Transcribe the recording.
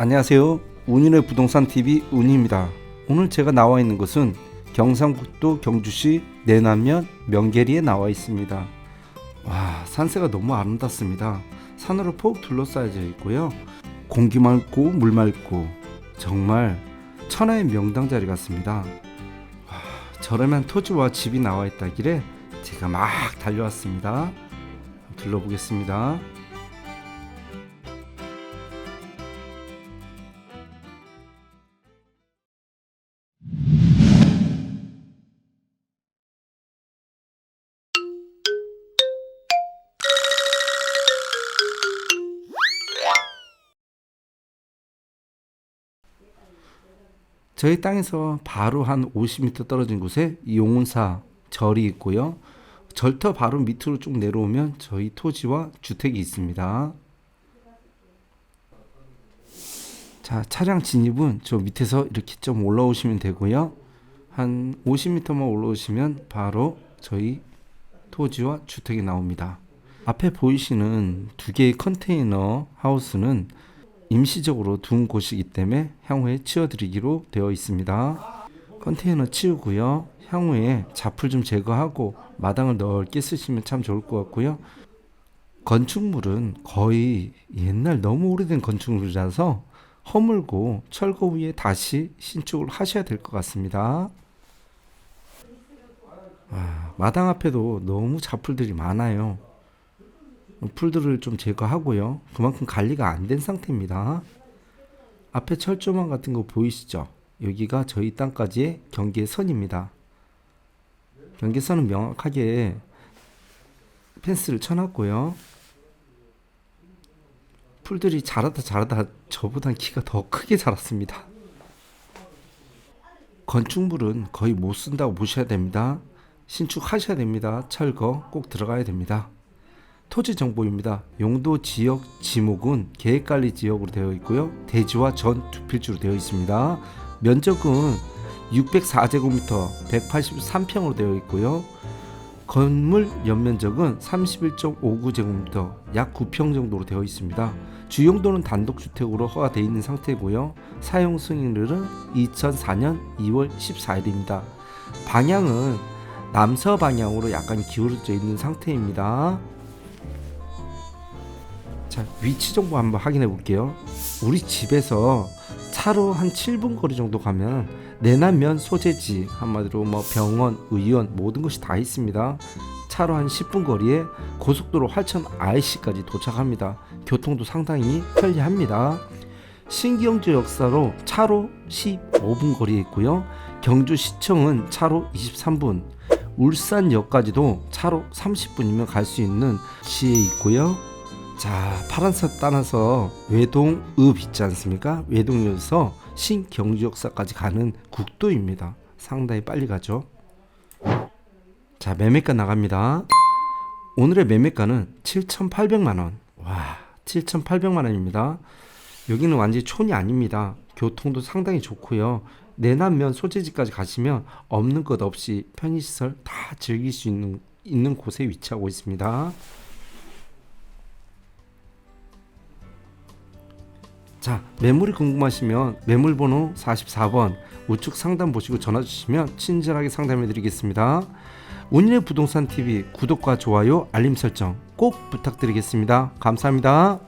안녕하세요. 운인의 부동산 TV 운입니다. 오늘 제가 나와 있는 곳은 경상북도 경주시 내남면 명계리에 나와 있습니다. 와, 산세가 너무 아름답습니다. 산으로 폭 둘러싸여져 있고요. 공기 맑고 물 맑고 정말 천하의 명당 자리 같습니다. 와, 저렴한 토지와 집이 나와 있다길래 제가 막 달려왔습니다. 둘러보겠습니다. 저희 땅에서 바로 한 50m 떨어진 곳에 용운사 절이 있고요. 절터 바로 밑으로 쭉 내려오면 저희 토지와 주택이 있습니다. 자, 차량 진입은 저 밑에서 이렇게 좀 올라오시면 되고요. 한 50m만 올라오시면 바로 저희 토지와 주택이 나옵니다. 앞에 보이시는 두 개의 컨테이너 하우스는 임시적으로 둔 곳이기 때문에 향후에 치워드리기로 되어 있습니다. 컨테이너 치우고요. 향후에 잡풀 좀 제거하고 마당을 넓게 쓰시면 참 좋을 것 같고요. 건축물은 거의 옛날 너무 오래된 건축물이라서 허물고 철거 후에 다시 신축을 하셔야 될 것 같습니다. 아, 마당 앞에도 너무 잡풀들이 많아요. 풀들을 좀 제거하고요. 그만큼 관리가 안 된 상태입니다. 앞에 철조망 같은 거 보이시죠? 여기가 저희 땅까지의 경계선입니다. 경계선은 명확하게 펜스를 쳐놨고요. 풀들이 자라다 자라다 저보다 키가 더 크게 자랐습니다. 건축물은 거의 못 쓴다고 보셔야 됩니다. 신축하셔야 됩니다. 철거 꼭 들어가야 됩니다. 토지 정보입니다. 용도 지역 지목은 계획관리 지역으로 되어 있고요. 대지와 전 두 필지로 되어 있습니다. 면적은 604제곱미터 183평으로 되어 있고요. 건물 연면적은 31.59제곱미터 약 9평 정도로 되어 있습니다. 주용도는 단독주택으로 허가되어 있는 상태고요. 사용 승인일은 2004년 2월 14일입니다. 방향은 남서 방향으로 약간 기울어져 있는 상태입니다. 자, 위치 정보 한번 확인해 볼게요. 우리 집에서 차로 한 7분 거리 정도 가면 내남면 소재지 한마디로 뭐 병원, 의원 모든 것이 다 있습니다. 차로 한 10분 거리에 고속도로 활천 IC까지 도착합니다. 교통도 상당히 편리합니다. 신경주 역사로 차로 15분 거리에 있고요. 경주시청은 차로 23분, 울산역까지도 차로 30분이면 갈 수 있는 시에 있고요. 자, 파란색 따라서 외동읍 있지 않습니까? 외동읍에서 신경주 역사까지 가는 국도입니다. 상당히 빨리 가죠. 자, 매매가 나갑니다. 오늘의 매매가는 7,800만 원. 와, 7,800만 원입니다. 여기는 완전히 촌이 아닙니다. 교통도 상당히 좋고요. 내남면 소재지까지 가시면 없는 것 없이 편의시설 다 즐길 수 있는, 있는 곳에 위치하고 있습니다. 자, 매물이 궁금하시면 매물 번호 44번 우측 상담 보시고 전화 주시면 친절하게 상담해 드리겠습니다. 운인의 부동산 TV 구독과 좋아요, 알림 설정 꼭 부탁드리겠습니다. 감사합니다.